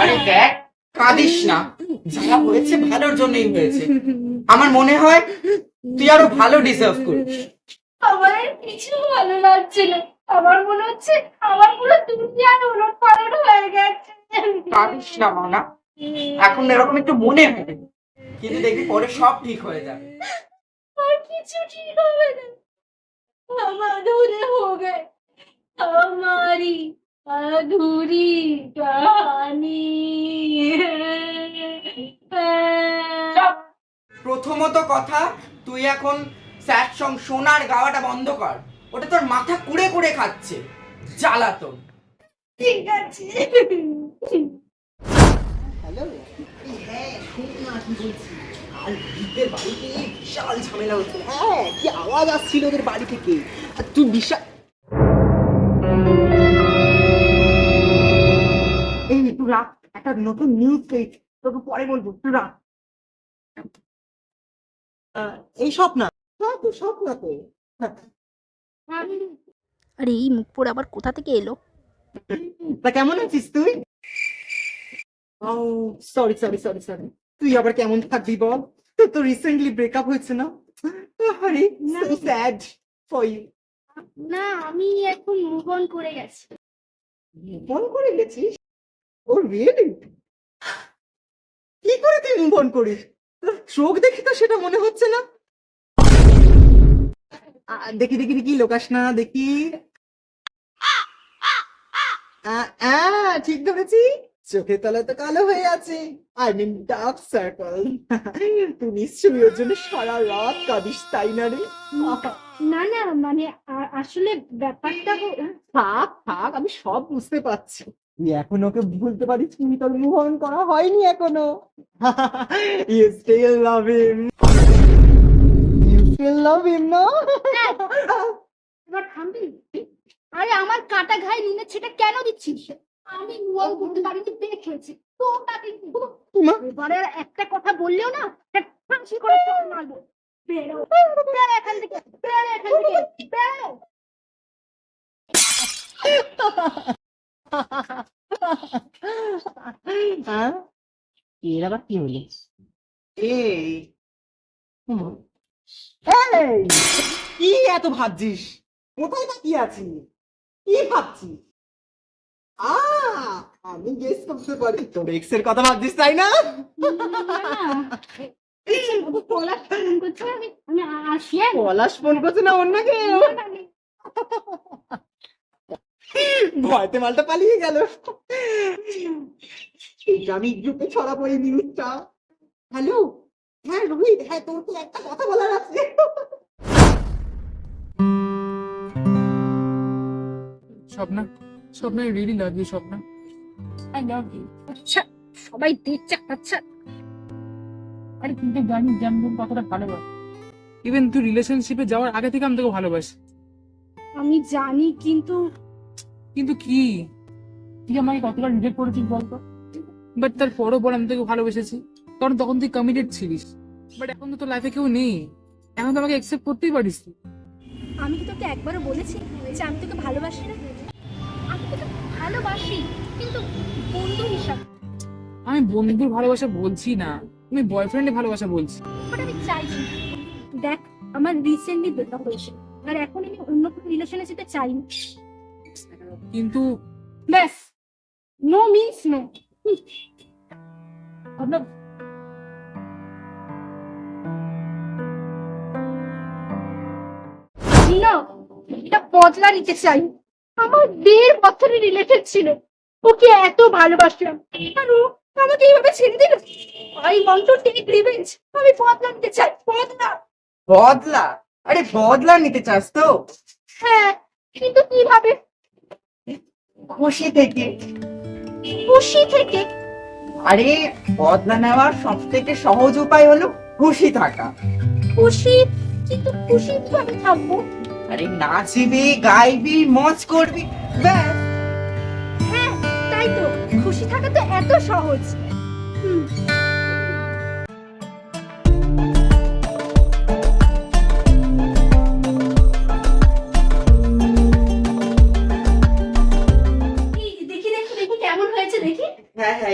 আরে দেখ। কাঁদিস না। যা হয়েছে ভালোর জন্যই হয়েছে। আমার মনে হয় তুই আরও ভালো ডিজার্ভ করিস। আমার কিছু ভালো লাগছে না। আমার মনে হচ্ছে আমার পুরো দুনিয়ার উলট পালট হয়ে গেছে। কাঁদিস না মানা এখন এরকম একটু মনে হবে কিন্তু দেখবি পরে সব ঠিক হয়ে যাবে। আর কিছু ঠিক হবে না। আমার ধরে হয়ে हमारी अधूरी कहानी চুপ। প্রথমত কথা তুই এখন স্যাড সং শোনার গাওয়াটা বন্ধ কর ওটা তোর মাথা কুড়ে কুড়ে খাচ্ছে জ্বালাতন ঠিক আছে হ্যালো হ্যাঁ শোন না কি বলছি আর বিদ্যের বাড়িতে বিশাল ঝামেলা হচ্ছে হ্যাঁ কি আওয়াজ আসছিল ওদের বাড়ি থেকে আর তুই বিশাল একটা নতুন নিউজ পেজ তোকে পরে বলব তুই রাখ এই স্বপ্ন। হ্যাঁ তো স্বপ্ন তো। আরে এই মুখ পড়ে আবার কোথা থেকে এলো? তা কেমন আছিস তুই? ও সরি সরি সরি সরি তুই আবার কেমন থাকবি বল? তোর তো রিসেন্টলি ব্রেকআপ হয়েছে না? আরে সো স্যাড ফর ইউ না আমি এখন মুভ অন করে গেছি। ফোন করে গেছিস? ও রিয়েলি কি করে তুই মুভ অন করিস চোখ দেখে তো সেটা মনে হচ্ছে না। দেখি দেখি দেখি লোকাস না দেখি। ঠিক ধরেছি। চোখের তলায় তো কালো হয়ে আছে। আই মিন ডার্ক সার্কেল তুই নিশ্চয়ই ওর জন্য সারা রাত কাঁদিস তাই না রে? না না মানে আসলে ব্যাপারটা থাক থাক আমি সব বুঝতে পারছি। তুই এখন ওকে ভুলতে পারিস কিন্তু তোর মুভ অন করা হয়নি এখনও। You still love him you still love him না এবার থামবি? আরে আমার কাটা ঘায়ে নুনের ছেটা কেন দিচ্ছিস? আমি নুয়াও করতে পারিনি দেখেছি তো তাকে এবারে একটা কথা বললেও না ফাঁসি করে তোকে মারবো। বেরো বেরো এখান থেকে বেরো এখান থেকে বেরো। এর আবার কি হলো? এই। কি এত ভাবছিস? কোথায় তাকিয়ে আছিস কি ভাবছিস? আ আমি গেস করতে পারি। তোর এক্সের কথা ভাবছিস তাই না? পলাশ ফোন হ্যাঁ? পলাশ ফোন করছে না অন্য কেউ? ভয়তে মালটা পালিয়ে গেল। আমি গ্রুপে ছড়াবো এই নিউজটা হ্যালো হ্যাঁ রোহিত হ্যাঁ তোর তো একটা কথা বলার আছে? Swapna Swapna really love you Swapna. I love you আচ্ছা সবাই দেখছে আচ্ছা। আরে তুই তো জানিস যে আমি তোকে কতটা ভালোবাসি। ইভেন তুই রিলেশনশিপে যাওয়ার আগে থেকে আমি তোকে ভালোবাসি। আমি জানি কিন্তু কিন্তু কি? তুই আমাকে কতটা রিজেক্ট করেছিস বলতো? বাট তারপরও বল আমি তোকে ভালোবেসেছি। কারণ তখন তুই কমিটেড ছিলিস। বাট এখন তো তোর লাইফে কেউ নেই। এখন তো আমাকে অ্যাকসেপ্ট করতেই পারিস তুই। আমি কি তোকে একবারও বলেছি যে আমি তোকে ভালোবাসি না? আমি তোকে ভালোবাসি কিন্তু বন্ধু হিসাবে। আমি বন্ধুর ভালোবাসা বলছি না। আমি বয়ফ্রেন্ডের ভালোবাসা বলছি। বাট আমি চাইছি দেখ আমার রিসেন্টলি ব্রেকআপ হয়েছে। আর এখন আমি অন্য কোনো রিলেশনের সাথে চাই না। কিন্তু ব্যাস। নো মিন্স নো না এটা বদলা নিতে চাই। আমার দেড় বছরের রিলেটেড ছিল। ওকে এত ভালোবাসলাম। আর ও আমাকে এইভাবে ছেড়ে দিল? I want to take revenge আমি বদলা নিতে চাই বদলা বদলা আরে বদলা নিতে চাস তো? হ্যাঁ কিন্তু কীভাবে? খুশি থেকে। খুশি থেকে? আরে বদলা নেওয়ার সব থেকে সহজ উপায় হলো খুশি থাকা। খুশি? কিন্তু খুশি কীভাবে থাকব? আরে নাচবি গাইবি মজ করবি ব্যাস। হ্যাঁ তাই তো। খুশি থাকা তো এত সহজ। হুম।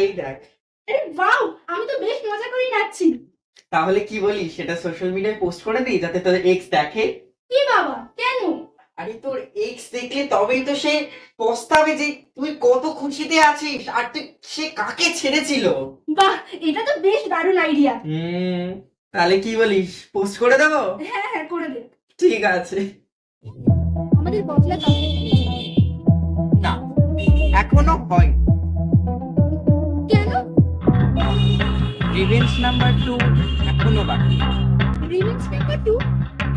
এই দেখ। আরে বাউ আমি তো বেশ মজা করেই নাচছি। তাহলে কি বলি সেটা সোশ্যাল মিডিয়ায় পোস্ট করে দিই যাতে তোর এক্স দেখে? কি বাবা কেন? আরে তোর এক্স দেখলে তবেই তো সে পস্তাবে যে তুই কত খুশিতে আছিস আর তুই সে কাকে ছেড়েছিল? বাহ এটা তো বেশ দারুণ আইডিয়া হুম তাহলে কি বলিস পোস্ট করে দেবো? হ্যাঁ হ্যাঁ করে দে। ঠিক আছে। আমাদের বদলা না এখনও হয় রিভেঞ্জ নাম্বার টু এখনও বাকি রিমিক্স পেপার টু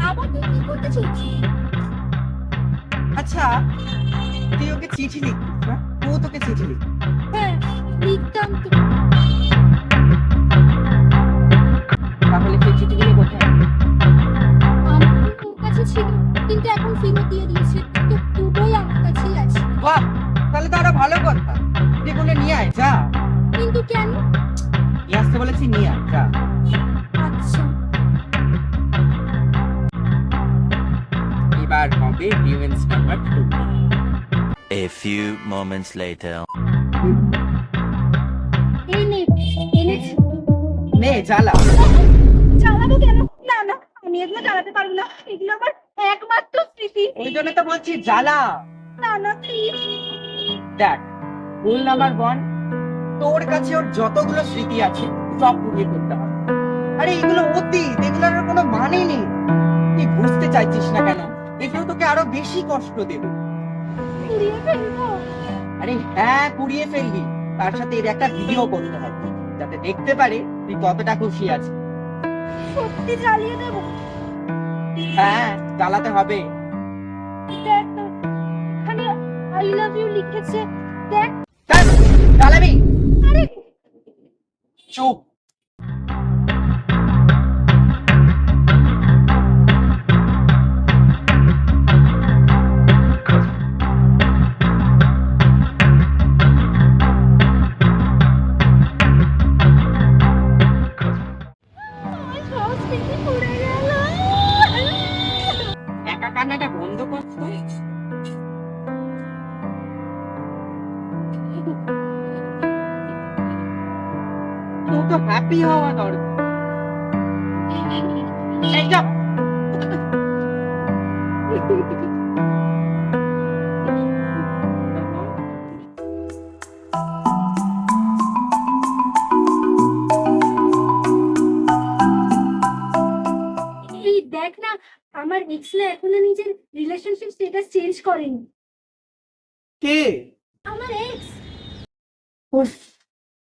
আবার তুই কি করতে চাইছিস আচ্ছা তুই ওকে চিঠি লিখিস না ও তোকে চিঠি লিখ হ্যাঁ লিখতাম তো। তাহলে সেই চিঠিগুলো কোথায়? আমার ওর কাছে ছিল কিন্তু এখন ফেরত দিয়ে দিয়েছে। তো দুটোই আমার কাছেই আছে। বাহ তাহলে তো আরও ভালো কথা। যেগুলো নিয়ে আয় যা। কিন্তু কেন? নিয়ে আসতে বলেছি নিয়ে আয় যা। আচ্ছা। এবার হবে number two A few moments later. নে জ্বালা। চালাবো কেন? না না আমি এগুলো চালাতে পারব না। এগুলো আমার একমাত্র স্মৃতি। ওই জন্য তো বলছি জ্বালা। না না প্লিজ দেখ রুল নাম্বার ওয়ান তোর কাছে ওর যতগুলো স্মৃতি আছে সব পুড়িয়ে ফেলতে হবে। আরে এগুলো অতীত এগুলোর কোনো মানে নেই। তুই বুঝতে চাইছিস না কেন? এগুলো তোকে আরও বেশি কষ্ট দেবে। আরে হ্যাঁ পুড়িয়ে ফেলবি। তার সাথে এর একটা ভিডিও করতে হবে যাতে দেখতে পারে তুই কতটা খুশি আছিস। সত্যি জ্বালিয়ে দেবো? হ্যাঁ চালাতে হবে। দেখ এখানে আই লাভ ইউ লিখেছে। দেখ। চালাবি আরে চুপ। একা কান্নাটা বন্ধ করতে তো তো হ্যাপি হওয়া দরকার। এই দেখ না আমার এক্সরা এখনও নিজের রিলেশনশিপ স্ট্যাটাস চেঞ্জ করেনি। কে? আমার এক্স উফ,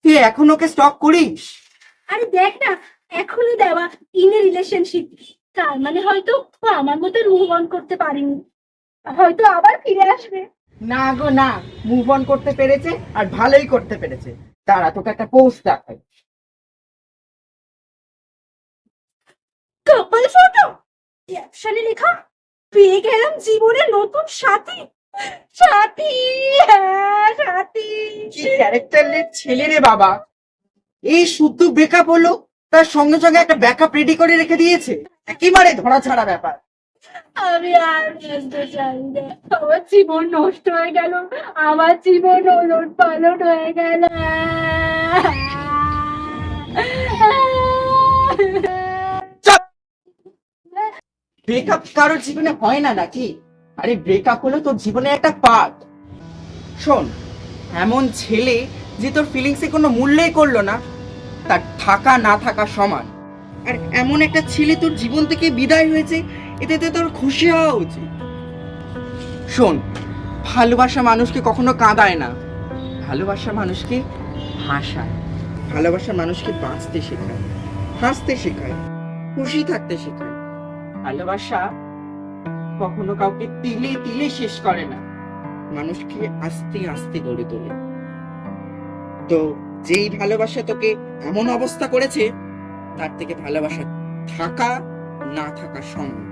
তুই এখন ওকে স্টক করিস? আরে দেখ না এখনই দেওয়া ইন এ রিলেশনশিপ তার মানে হয়তো ও আমার মতো মুভ অন করতে পারেনি। হয়তো আবার ফিরে আসবে। না গো না। মুভ অন করতে পেরেছে আর ভালোই করতে পেরেছে। তারা তোকে একটা পোস্ট দেখায় কাপল ফটো ক্যাপশনে লেখা পেয়ে গেলাম জীবনের নতুন সাথী। সাথী হ্যাঁ সাথী। কি ক্যারেক্টারের ছেলে রে বাবা? এই শুদ্ধ ব্রেকআপ হলো তার সঙ্গে সঙ্গে একটা ব্যাকআপ রেডি করে রেখে দিয়েছে। একেবারে ধরা ছাড়া ব্যাপার। আমি আর বুঝতে চাই না। আমার জীবন নষ্ট হয়ে গেল। আমার জীবন ওলট পালট হয়ে গেল। ব্রেকআপ কারোর জীবনে হয় না নাকি? আরে ব্রেকআপ হলো তোর জীবনে একটা পার্ট শোন, এমন ছেলে যে তোর ফিলিংসে কোনো মূল্যই করল না, তার থাকা না থাকা সমান। আর এমন একটা ছেলে তোর জীবন থেকে বিদায় হয়েছে, এতে তোর খুশি হওয়া উচিত। শোন, ভালোবাসা মানুষকে কখনো কাঁদায় না। ভালোবাসা মানুষকে হাসায়। ভালোবাসা মানুষকে বাঁচতে শেখায়। হাসতে শেখায়। খুশি থাকতে শেখায়। ভালোবাসা কখনো কাউকে তিলে তিলে শেষ করে না। মানুষকে আস্তে আস্তে গড়ে তোলে। তো যেই ভালোবাসা তোকে এমন অবস্থা করেছে তার থেকে ভালোবাসা থাকা না থাকা সমান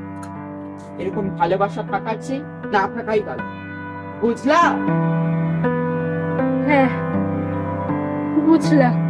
এরকম ভালোবাসা থাকার চেয়ে না থাকাই ভালো। বুঝলা? হ্যাঁ বুঝলাম।